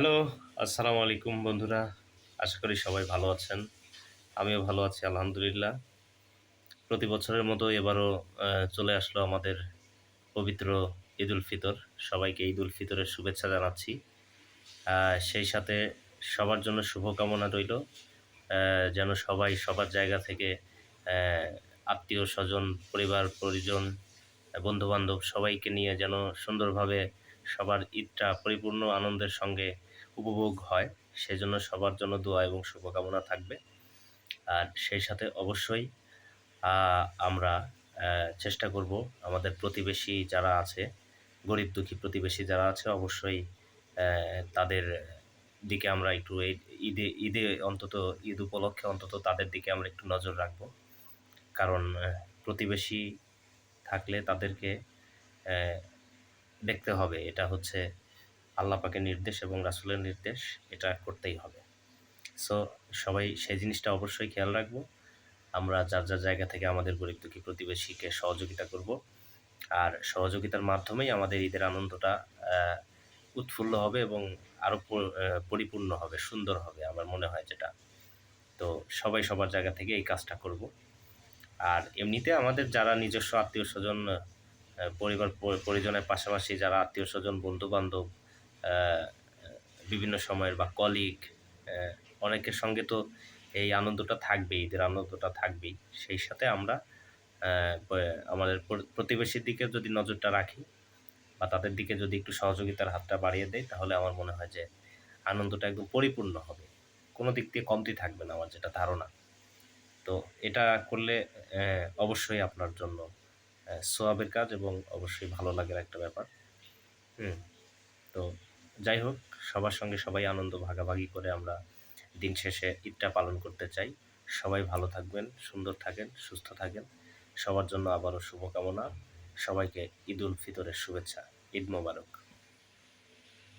Hello আসসালামু আলাইকুম বন্ধুরা। আশা করি সবাই ভালো আছেন। আমিও ভালো আছি, আলহামদুলিল্লাহ। প্রতি বছরের মতো এবারও চলে আসলো আমাদের পবিত্র ঈদ উল ফিতর। সবাইকে ঈদ উল ফিতরের শুভেচ্ছা জানাচ্ছি। সেই সাথে সবার জন্য শুভকামনা রইল। যেন সবাই সবার জায়গা থেকে আত্মীয় স্বজন, পরিবার, পরিজন, বন্ধুবান্ধব সবাইকে নিয়ে যেন সুন্দরভাবে সবার ঈদটা পরিপূর্ণ আনন্দের সঙ্গে উপভোগ হয়। সেজন্য সবার জন্য দোয়া এবং শুভকামনা থাকবে। আর সেই সাথে অবশ্যই আমরা চেষ্টা করব আমাদের প্রতিবেশী যারা আছে, গরিব দুঃখী প্রতিবেশী যারা আছে, অবশ্যই তাদের দিকে আমরা একটু ঈদে ঈদে অন্তত, ঈদ উপলক্ষে অন্তত তাদের দিকে আমরা একটু নজর রাখব। কারণ প্রতিবেশী থাকলে তাদেরকে দেখতে হবে। এটা হচ্ছে আল্লাহ নির্দেশ এবং রাসুলের নির্দেশ। এটা করতেই হবে। সো সবাই সেই জিনিসটা অবশ্যই খেয়াল রাখব। আমরা যার যার জায়গা থেকে আমাদের গরিব দুঃখী প্রতিবেশীকে সহযোগিতা করব। আর সহযোগিতার মাধ্যমেই আমাদের ঈদের আনন্দটা উৎফুল্ল হবে এবং আরও পরিপূর্ণ হবে, সুন্দর হবে আমার মনে হয় যেটা। তো সবাই সবার জায়গা থেকে এই কাজটা করব। আর এমনিতে আমাদের যারা নিজস্ব আত্মীয় স্বজন পরিবার পরিজনের পাশাপাশি যারা আত্মীয় স্বজন বন্ধু বান্ধব বিভিন্ন সময়ের বা কলিগ অনেকের সঙ্গে তো এই আনন্দটা থাকবেই, ঈদের আনন্দটা থাকবেই। সেই সাথে আমরা আমাদের প্রতিবেশীর দিকে যদি নজরটা রাখি বা তাদের দিকে যদি একটু সহযোগিতার হাতটা বাড়িয়ে দেয় তাহলে আমার মনে হয় যে আনন্দটা একদম পরিপূর্ণ হবে। কোনো দিক দিয়ে কমতি থাকবে না আমার যেটা ধারণা। তো এটা করলে অবশ্যই আপনার জন্য সোয়াবের কাজ এবং অবশ্যই ভালো লাগার একটা ব্যাপার। হুম, তো যাই হোক, সবার সঙ্গে সবাই আনন্দ ভাগাভাগি করে আমরা দিন শেষে ঈদটা পালন করতে চাই। সবাই ভালো থাকবেন, সুন্দর থাকেন, সুস্থ থাকেন। সবার জন্য আবারও শুভকামনা। সবাইকে ঈদ উল ফিতরের শুভেচ্ছা, ঈদ মোবারক।